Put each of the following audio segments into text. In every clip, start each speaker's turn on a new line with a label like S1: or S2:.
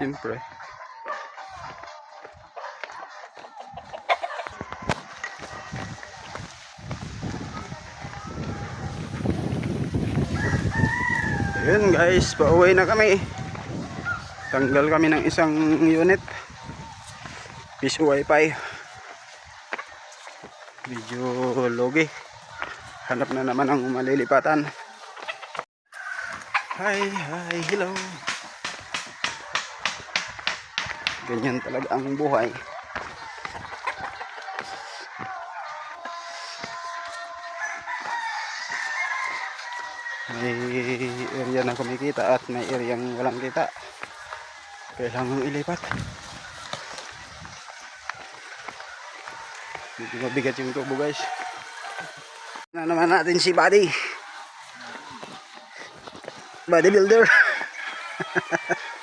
S1: Siyempre. Yun guys, pauwi na kami. Tanggal kami ng isang unit. Piso wifi. Medyo logi. Hanap na naman ang malilipatan. Hi, hi, hello. Ganyan talaga ang buhay. May area na kumikita at may area walang kita. Kailangan ilipat. Medyo mabigat yung tubo guys. Na naman natin si Buddy. Bodybuilder.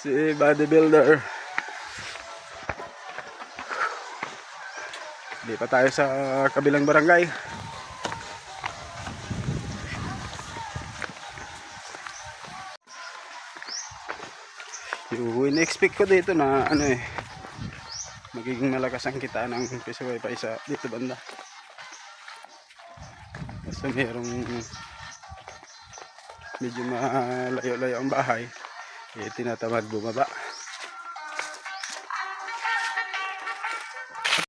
S1: si bodybuilder. Di pa tayo sa kabilang barangay. Yung in-expect ko dito na ano eh magiging malakas ang kita ng piso wifi sa dito banda. Basta merong medyo malayo-layo ang bahay, eh, tinatamad bumaba.